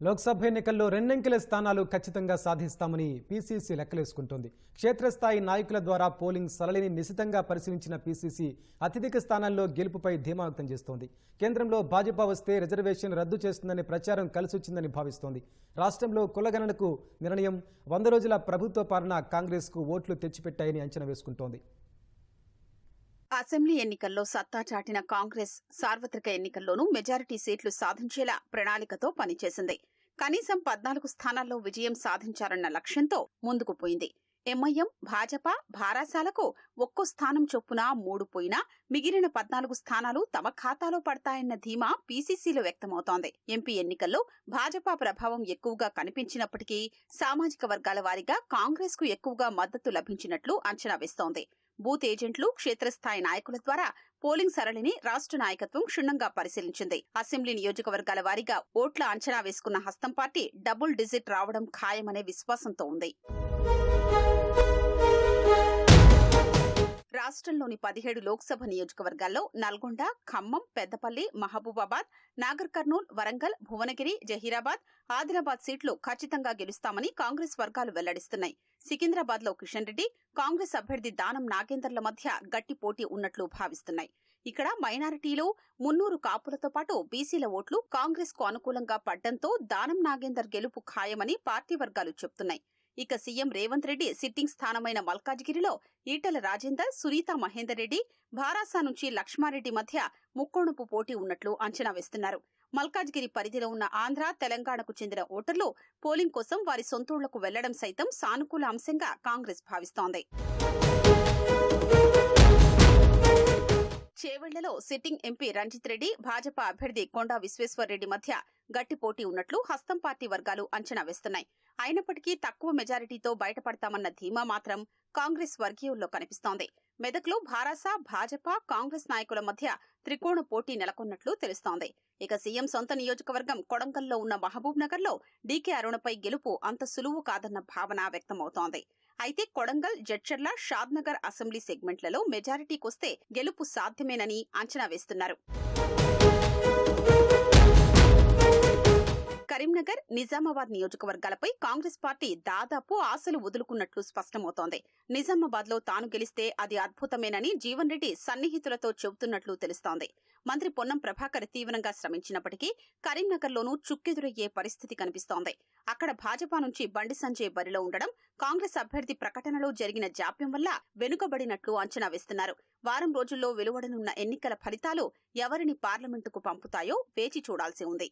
లోక్సభ ఎన్నికల్లో రెండంకెల స్థానాలు ఖచ్చితంగా సాధిస్తామని పీసీసీ లెక్కలేసుకుంటోంది. క్షేత్రస్థాయి నాయకుల ద్వారా పోలింగ్ సరళిని నిశితంగా పరిశీలించిన పీసీసీ అత్యధిక స్థానాల్లో గెలుపుపై ధీమా వ్యక్తం చేస్తోంది. కేంద్రంలో భాజపా వస్తే రిజర్వేషన్ రద్దు చేస్తుందనే ప్రచారం కలిసొచ్చిందని భావిస్తోంది. రాష్ట్రంలో కులగణనకు నిర్ణయం వంద రోజుల ప్రభుత్వ పాలన కాంగ్రెస్కు ఓట్లు తెచ్చిపెట్టాయని అంచనా వేసుకుంటోంది. అసెంబ్లీ ఎన్నికల్లో సత్తా చాటిన కాంగ్రెస్ సార్వత్రిక ఎన్నికల్లోనూ మెజారిటీ సీట్లు సాధించేలా ప్రణాళికతో పనిచేసింది. కనీసం పద్నాలుగు స్థానాల్లో విజయం సాధించారన్న లక్ష్యంతో ముందుకు పోయింది. ఎంఐఎం భాజపా భారాసాలకు ఒక్కో స్థానం చొప్పున మూడు పోయినా మిగిలిన పద్నాలుగు స్థానాలు తమ ఖాతాలో పడతాయన్న ధీమా పీసీసీలో వ్యక్తమవుతోంది. ఎంపీ ఎన్నికల్లో భాజపా ప్రభావం ఎక్కువగా కనిపించినప్పటికీ సామాజిక వర్గాల వారీగా కాంగ్రెస్కు ఎక్కువగా మద్దతు లభించినట్లు అంచనా వేస్తోంది. బూత్ ఏజెంట్లు క్షేత్రస్థాయి నాయకుల ద్వారా పోలింగ్ సరళిని రాష్ట్ర నాయకత్వం క్షుణ్ణంగా పరిశీలించింది. అసెంబ్లీ నియోజకవర్గాల వారీగా ఓట్ల అంచనా వేసుకున్న హస్తం పార్టీ డబుల్ డిజిట్ రావడం ఖాయమనే విశ్వాసంతో ఉంది. రాష్ట్రంలోని పదిహేడు లోక్సభ నియోజకవర్గాల్లో నల్గొండ ఖమ్మం పెద్దపల్లి మహబూబాబాద్ నాగర్ కర్నూల్ వరంగల్ భువనగిరి జహీరాబాద్ ఆదిలాబాద్ సీట్లు ఖచ్చితంగా గెలుస్తామని కాంగ్రెస్ వర్గాలు వెల్లడిస్తున్నాయి. సికింద్రాబాద్లో కిషన్ రెడ్డి కాంగ్రెస్ అభ్యర్థి దానం నాగేందర్ల మధ్య గట్టి పోటీ ఉన్నట్లు భావిస్తున్నాయి. ఇక్కడ మైనారిటీలు మున్నూరు కాపులతో పాటు బీసీల ఓట్లు కాంగ్రెస్కు అనుకూలంగా పడ్డంతో దానం నాగేందర్ గెలుపు ఖాయమని పార్టీ వర్గాలు చెబుతున్నాయి ఇక సీఎం రేవంత్ రెడ్డి సిట్టింగ్ స్థానమైన మల్కాజ్గిరిలో ఈటల రాజేందర్ సునీత మహేందర్ రెడ్డి భారాసా నుంచి లక్ష్మారెడ్డి మధ్య ముక్కోణపు పోటీ ఉన్నట్లు అంచనా వేస్తున్నారు. మల్కాజ్గిరి పరిధిలో ఉన్న ఆంధ్ర తెలంగాణకు చెందిన ఓటర్లు పోలింగ్ కోసం వారి సొంతూళ్ళకు వెళ్ళడం సైతం సానుకూల అంశంగా కాంగ్రెస్ భావిస్తోంది. చేవెళ్ళలో సిట్టింగ్ ఎంపీ రంజిత్ రెడ్డి భాజపా అభ్యర్థి కొండా విశ్వేశ్వర్ రెడ్డి మధ్య గట్టి పోటీ ఉన్నట్లు హస్తం పార్టీ వర్గాలు అంచనా వేస్తున్నాయి. అయినప్పటికీ తక్కువ మెజారిటీతో బయటపడతామన్న ధీమా మాత్రం కాంగ్రెస్ వర్గీయుల్లో కనిపిస్తోంది. మెదక్లో భారాస భాజపా కాంగ్రెస్ నాయకుల మధ్య త్రికోణ పోటీ నెలకొన్నట్లు తెలుస్తోంది. ఇక సీఎం సొంత నియోజకవర్గం కొడంగల్లో ఉన్న మహబూబ్ నగర్లో డీకే అరుణపై గెలుపు అంత సులువు కాదన్న భావన వ్యక్తమవుతోంది. అయితే కొడంగల్ జడ్చర్ల షాద్నగర్ అసెంబ్లీ సెగ్మెంట్లలో మెజారిటీకొస్తే గెలుపు సాధ్యమేనని అంచనా వేస్తున్నారు. కరీంనగర్ నిజామాబాద్ నియోజకవర్గాలపై కాంగ్రెస్ పార్టీ దాదాపు ఆశలు వదులుకున్నట్లు స్పష్టమవుతోంది. నిజామాబాద్లో తాను గెలిస్తే అది అద్భుతమేనని జీవన్ రెడ్డి సన్నిహితులతో చెబుతున్నట్లు తెలుస్తోంది. మంత్రి పొన్నం ప్రభాకర్ తీవ్రంగా శ్రమించినప్పటికీ కరీంనగర్లోనూ చుక్కెదురయ్యే పరిస్థితి కనిపిస్తోంది. అక్కడ భాజపా నుంచి బండి సంజయ్ బరిలో ఉండడం కాంగ్రెస్ అభ్యర్థి ప్రకటనలో జరిగిన జాప్యం వల్ల వెనుకబడినట్లు అంచనా వేస్తున్నారు. వారం రోజుల్లో వెలువడనున్న ఎన్నికల ఫలితాలు ఎవరిని పార్లమెంటుకు పంపుతాయో వేచి చూడాల్సి ఉంది.